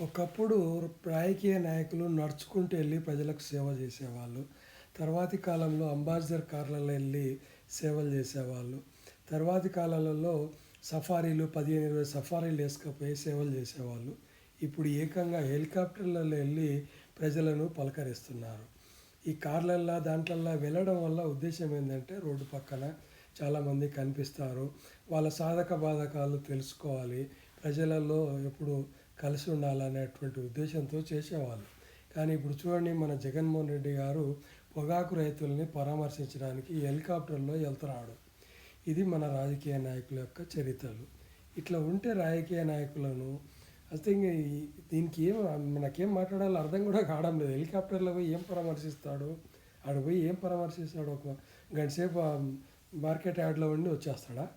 ఒకప్పుడు రాజకీయ నాయకులు నడుచుకుంటూ వెళ్ళి ప్రజలకు సేవ చేసేవాళ్ళు. తర్వాతి కాలంలో అంబాసిడర్ కార్లలో వెళ్ళి సేవలు చేసేవాళ్ళు. తర్వాతి కాలాలలో సఫారీలు పదిహేను ఇరవై సఫారీలు వేసుకపోయి సేవలు చేసేవాళ్ళు. ఇప్పుడు ఏకంగా హెలికాప్టర్లలో వెళ్ళి ప్రజలను పలకరిస్తున్నారు. ఈ కార్లల్లో దాంట్లల్లో వెళ్ళడం వల్ల ఉద్దేశం ఏంటంటే రోడ్డు పక్కన చాలామంది కనిపిస్తారు. వాళ్ళ సాధక బాధకాలు తెలుసుకోవాలి. ప్రజలలో ఎప్పుడు కలిసి ఉండాలనేటువంటి ఉద్దేశంతో చేసేవాళ్ళు. కానీ ఇప్పుడు చూడండి మన జగన్మోహన్ రెడ్డి గారు పొగాకు రైతుల్ని పరామర్శించడానికి హెలికాప్టర్లో వెళ్తున్నాడు. ఇది మన రాజకీయ నాయకుల యొక్క చరిత్రలు. ఇట్లా ఉంటే రాజకీయ నాయకులను అయితే దీనికి ఏం మనకేం మాట్లాడాలో అర్థం కూడా కావడం లేదు. హెలికాప్టర్లో పోయి ఏం పరామర్శిస్తాడు? ఆడ పోయి ఏం పరామర్శిస్తాడు? ఒక గంటసేపు మార్కెట్ యార్డ్లో ఉండి వచ్చేస్తాడా?